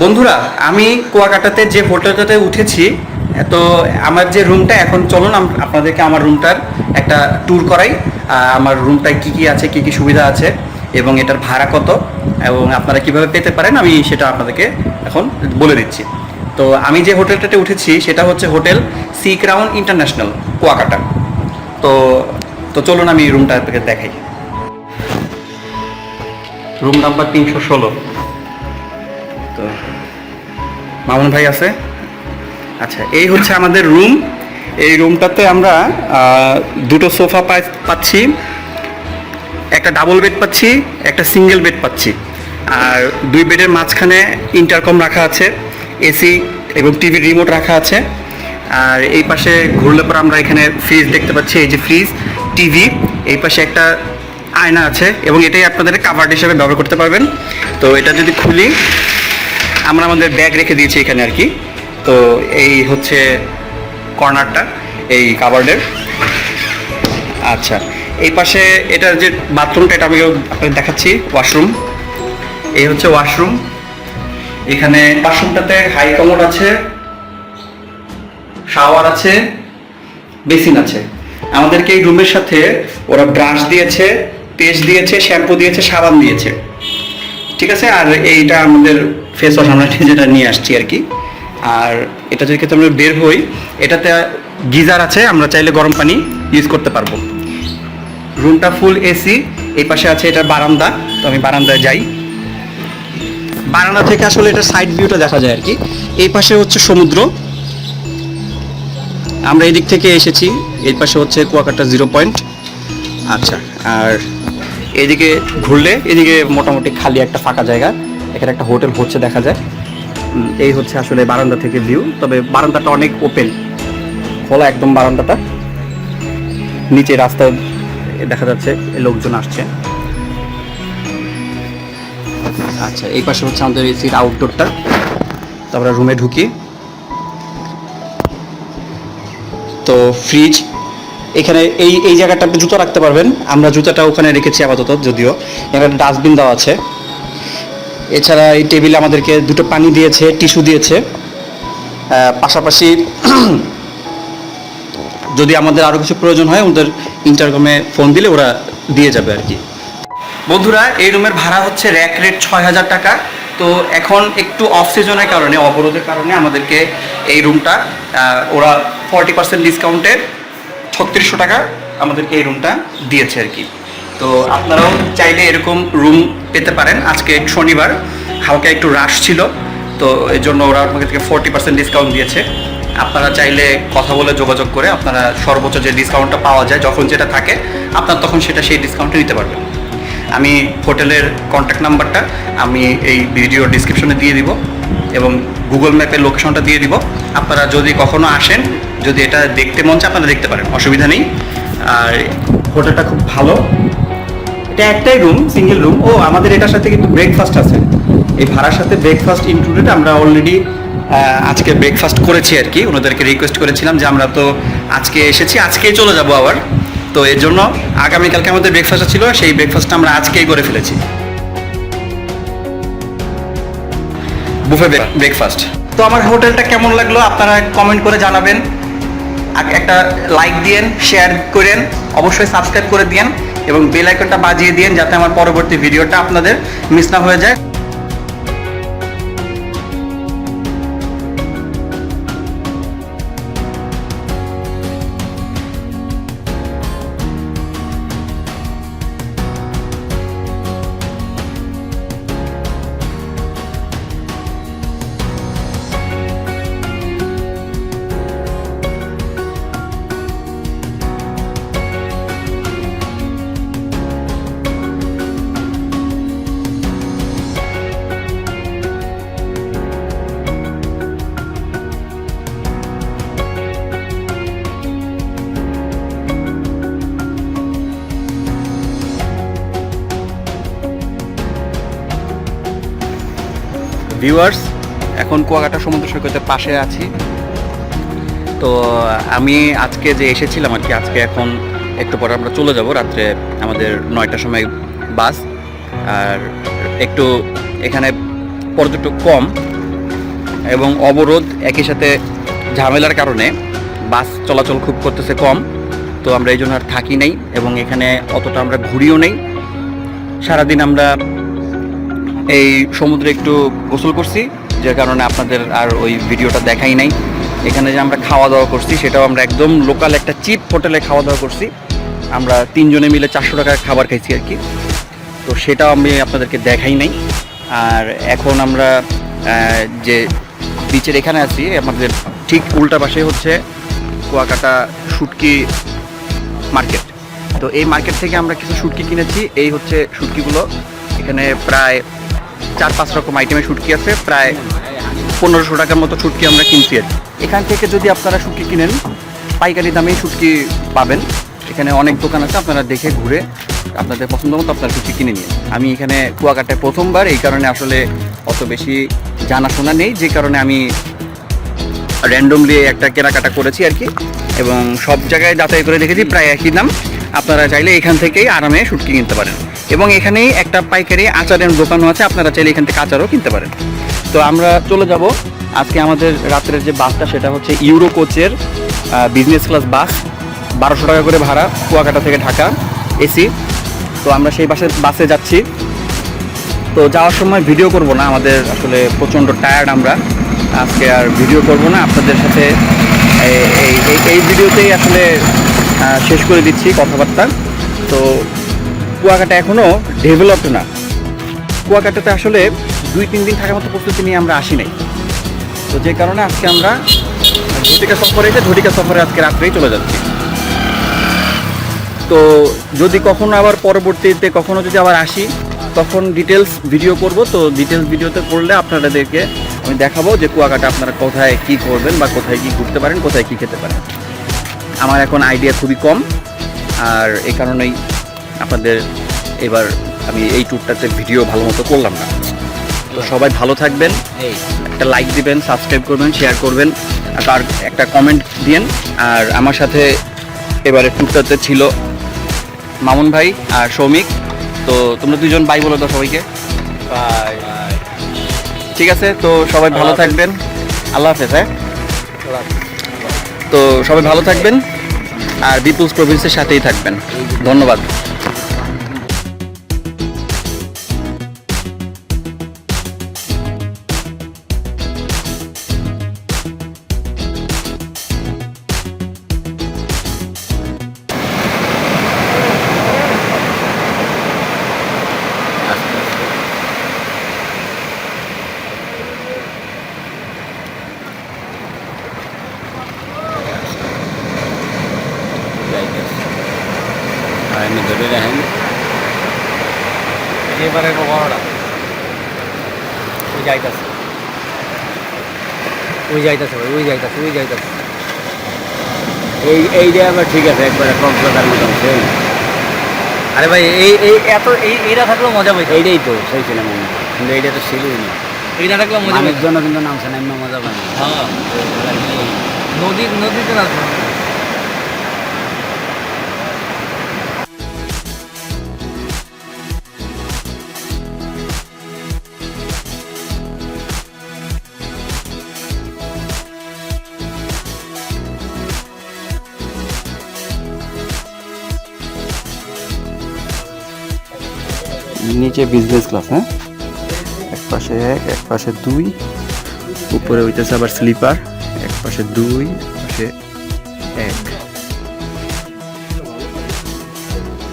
বন্ধুরা, আমি কুয়াকাটাতে যে হোটেলটাতে উঠেছি, তো আমার যে রুমটা, এখন চলুন আপনাদেরকে আমার রুমটার একটা ট্যুর করাই। আমার রুমটায় কি কি আছে, কি কি সুবিধা আছে, এবং এটার ভাড়া কত, এবং আপনারা কীভাবে পেতে পারেন, আমি সেটা আপনাদেরকে এখন বলে দিচ্ছি। তো আমি যে হোটেলটাতে উঠেছি, সেটা হচ্ছে hotel Sea Crown International, Kuakata. তো তো চলুন আমি রুমটা আপনাকে দেখাই। রুম নাম্বার তিনশো ষোলো। তো মামুন ভাই আছে? আচ্ছা এই হচ্ছে আমাদের রুম। এই রুমটাতে আমরা দুটো সোফা পাই পাচ্ছি, একটা ডাবল বেড পাচ্ছি, একটা সিঙ্গেল বেড পাচ্ছি। আর দুই বেডের মাঝখানে ইন্টারকম রাখা আছে, এসি এবং টিভি রিমোট রাখা আছে। আর এই পাশে ঘুরলে পর আমরা এখানে ফ্রিজ দেখতে পাচ্ছি, এই যে ফ্রিজ, টিভি, এই পাশে একটা আয়না আছে এবং এটাই আপনাদের কাভার্ড হিসেবে ব্যবহার করতে পারবেন। তো এটা যদি খুলি আমরা আমাদের ব্যাগ রেখে দিয়েছি এখানে আর কি। তো এই হচ্ছে কর্নারটা, এই কাভার্ডের আচ্ছা এই পাশে এটার যে বাথরুমটা এটা আমি দেখাচ্ছি ওয়াশরুম এই হচ্ছে ওয়াশরুম এখানে বাথরুমটাতে হাই কমোড আছে শাওয়ার আছে বেসিন আছে। আমাদেরকে এই রুমের সাথে ওরা ব্রাশ দিয়েছে পেস্ট দিয়েছে শ্যাম্পু দিয়েছে, সাবান দিয়েছে। ঠিক আছে? আর এইটা আমাদের ফেস ওয়াশ আমরা যেটা নিয়ে আসছি আর কি। আর এটা যদি ক্ষেত্রে আমরা বের হই, এটাতে গিজার আছে, আমরা চাইলে গরম পানি ইউজ করতে পারব। রুমটা ফুল এসি এই পাশে আছে এটা বারান্দা, তো আমি বারান্দায় যাই। বারান্দা থেকে আসলে এটা সাইড ভিউটা দেখা যায় আর কি। এই পাশে হচ্ছে সমুদ্র। আমরা এদিক থেকে এসেছি, এই পাশে হচ্ছে কুয়াকাটা জিরো পয়েন্ট আচ্ছা আর এদিকে ঘুরলে, এদিকে মোটামুটি খালি একটা ফাঁকা জায়গা। এখানে একটা হোটেল হচ্ছে দেখা যায়। এই হচ্ছে আসলে বারান্দা থেকে ভিউ। তবে বারান্দাটা অনেক ওপেন খোলা একদম বারান্দাটা। নিচে রাস্তায় দেখা যাচ্ছে, লোকজন আসছে। আচ্ছা এই পাশে হচ্ছে আমাদের এসির আউটডোরটা তারপরে রুমে ঢুকি। তো ফ্রিজ এখানে এই এই জায়গাটা আপনি জুতো রাখতে পারবেন। আমরা জুতোটা ওখানে রেখেছি আপাতত, যদিও। এখানে ডাস্টবিন দেওয়া আছে। এছাড়া এই টেবিলে আমাদেরকে দুটো পানি দিয়েছে, টিস্যু দিয়েছে। পাশাপাশি যদি আমাদের আরও কিছু প্রয়োজন হয় ওদের ইন্টারকমে ফোন দিলে ওরা দিয়ে যাবে আর কি। বন্ধুরা, এই রুমের ভাড়া হচ্ছে র্যাক রেট ছয় হাজার টাকা। তো এখন একটু অফ সিজনের কারণে, অবরোধের কারণে আমাদেরকে এই রুমটা ওরা ফর্টি পার্সেন্ট ডিসকাউন্টে ছত্রিশশো টাকা আমাদেরকে এই রুমটা দিয়েছে আর কি। তো আপনারাও চাইলে এরকম রুম পেতে পারেন। আজকে শনিবার, হালকা একটু রাশ ছিল, তো এই জন্য ওরা আমাদেরকে ফর্টি পার্সেন্ট ডিসকাউন্ট দিয়েছে। আপনারা চাইলে কথা বলে যোগাযোগ করে আপনারা সর্বোচ্চ যে ডিসকাউন্টটা পাওয়া যায়, যখন যেটা থাকে, আপনার তখন সেটা সেই ডিসকাউন্টে নিতে পারবেন। আমি হোটেলের কন্ট্যাক্ট নাম্বারটা আমি এই ভিডিও ডিসক্রিপশনে দিয়ে দিব। এবং গুগল ম্যাপের লোকেশনটা দিয়ে দিব। আপনারা যদি কখনো আসেন, যদি এটা দেখতে মন চায়, আপনারা দেখতে পারেন, অসুবিধা নেই। আর হোটেলটা খুব ভালো। এটা একটাই রুম সিঙ্গেল রুম ও, আমাদের এটার সাথে কিন্তু ব্রেকফাস্ট আছে। এই ভাড়ার সাথে ব্রেকফাস্ট ইনক্লুডেড আমরা অলরেডি আজকে ব্রেকফাস্ট করেছি আর কি। ওনাদেরকে রিকোয়েস্ট করেছিলাম যে আমরা তো আজকে এসেছি, আজকেই চলে যাব আবার। তো এর জন্য আগামীকালকে আমাদের ব্রেকফাস্ট ছিল, সেই ব্রেকফাস্টটা আমরা আজকেই করে ফেলেছি। বুফে ব্রেকফাস্ট তো আমার হোটেলটা কেমন লাগল আপনারা কমেন্ট করে জানাবেন। একটা লাইক দিয়েন শেয়ার করেন, অবশ্যই সাবস্ক্রাইব করে দিয়েন এবং বেল আইকনটা বাজিয়ে দিয়েন যাতে আমার পরবর্তী ভিডিওটা আপনাদের মিস না হয়ে যায়। ভিউয়ার্স এখন কুয়াকাটা সমুদ্র সৈকতের পাশে আছি। তো, আমি আজকে যে এসেছিলাম আর কি, আজকে এখন একটু পরে আমরা চলে যাব রাত্রে আমাদের নয়টার সময় বাস। আর একটু এখানে পর্যটক কম এবং অবরোধ একই সাথে ঝামেলার কারণে বাস চলাচল খুব করতেছে কম। তো আমরা এই জন্য আর থাকি নাই এবং এখানে অতটা আমরা ঘুরিও নেই। সারাদিন আমরা এই সমুদ্রে একটু গোসল করছি যে কারণে আপনাদের আর ওই ভিডিওটা দেখাই নাই। এখানে যে আমরা খাওয়া দাওয়া করছি, সেটাও আমরা একদম লোকাল একটা চিপ হোটেলে খাওয়া দাওয়া করছি। আমরা তিনজনে মিলে চারশো টাকার খাবার খাইছি আর কি। তো সেটাও আমি আপনাদেরকে দেখাই নাই। আর এখন আমরা যে বিচের এখানে আছি, আমাদের ঠিক উল্টা পাশে হচ্ছে কুয়াকাটা শুটকি মার্কেট। তো এই মার্কেট থেকে আমরা কিছু শুটকি কিনেছি। এই হচ্ছে শুটকিগুলো। এখানে প্রায় চার, পাঁচ রকম আইটেমে শুটকি আছে, প্রায় পনেরোশো টাকার মতো শুটকি আমরা কিনছি আর এখান থেকে যদি আপনারা শুটকি কিনেন, পাইকারি দামেই শুটকি পাবেন। এখানে অনেক দোকান আছে, আপনারা দেখে ঘুরে আপনাদের পছন্দ মতো আপনারা শুটকি কিনে নিন আমি এখানে কুয়াকাটায় প্রথমবার, এই কারণে আসলে অত বেশি জানাশোনা নেই, যে কারণে আমি র্যান্ডমলি একটা কেনাকাটা করেছি আর কি। এবং সব জায়গায় যাতায়াত করে দেখেছি, প্রায় একই দাম। আপনারা চাইলে এখান থেকেই আরামে শুটকি কিনতে পারেন। এবং এখানেই একটা পাইকারি আচারের দোকানও আছে, আপনারা চাইলে এখান থেকে আচারও কিনতে পারেন। তো আমরা চলে যাব। আজকে আমাদের রাত্রের যে বাসটা, সেটা হচ্ছে ইউরো কোচের বিজনেস ক্লাস বাস, বারোশো টাকা করে ভাড়া, কুয়াকাটা থেকে ঢাকা, এসি। তো আমরা সেই বাসে বাসে যাচ্ছি। তো যাওয়ার সময় ভিডিও করব না, আমাদের আসলে প্রচণ্ড টায়ার্ড আমরা। আজকে আর ভিডিও করব না, আপনাদের সাথে এই- এই ভিডিওতেই আসলে শেষ করে দিচ্ছি কথাবার্তা। তো কুয়াকাটা এখনও ডেভেলপড না। কুয়াকাটাতে আসলে দুই, তিন দিন থাকার মতো প্রস্তুতি নিয়ে আমরা আসি নাই। তো যে কারণে আজকে আমরা ঝটিকা সফরে এসে ঝটিকা সফরে আজকে রাত্রেই চলে যাচ্ছি। তো যদি কখনো আবার পরবর্তীতে কখনো যদি আবার আসি, তখন ডিটেলস ভিডিও করব। তো ডিটেলস ভিডিওতে করলে আপনাদেরকে আমি দেখাবো যে কুয়াকাটা আপনারা কোথায় কি করবেন বা কোথায় কি ঘুরতে পারেন, কোথায় কি খেতে পারেন। আমার এখন আইডিয়া খুবই কম। আর এই কারণেই আপনাদের এবার আমি এই ট্যুরটাতে ভিডিও ভালো মতো করলাম না। তো সবাই ভালো থাকবেন একটা লাইক দিবেন সাবস্ক্রাইব করবেন শেয়ার করবেন আর তার একটা কমেন্ট দিয়েন। আর আমার সাথে এবারে ট্যুরটাতে ছিল মামুন ভাই আর সৌমিক। তো তোমরা দুজন বাই বলো তো সবাইকে। ঠিক আছে তো সবাই ভালো থাকবেন। আল্লাহ হাফেজ হ্যাঁ? তো সবাই ভালো থাকবেন আর বিপুলস প্রভিন্সের সাথেই থাকবেন। ধন্যবাদ। ধরে রাখেন এবারে বড়টা ওই যাইতাছে। ওই যাইতাছে ভাই ওই যাইতাছে ওই যাইতাছে। এই এইটা আবার ঠিক আছে একবারে কক্সবাজার সেই আরে ভাই এই এই এত এই এইটা থাকলেও মজা পাইতো এইটাই তো সেই সিনেমা। কিন্তু এইটা তো ছিলই না। এইটা থাকলেও মজা মানুষজন কিন্তু নামছে না এমনি মজা না। হ্যাঁ। নদী নদীতে না নিচে বিজনেস ক্লাস হ্যাঁ? এক পাশে এক এক পাশে দুই উপরে হইতেছে আবার স্লিপার এক পাশে দুই এক পাশে এক।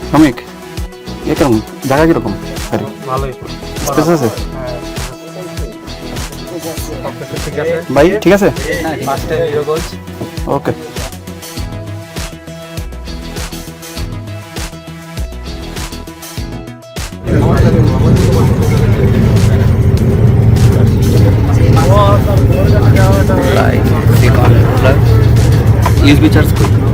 শ্রমিক এ কেমন? জায়গা কীরকম? আরে ভালোই। স্পেস আছে? ঠিক আছে? ভাই ঠিক আছে ওকে लाइक सिकॉन प्लस 120 चर्च को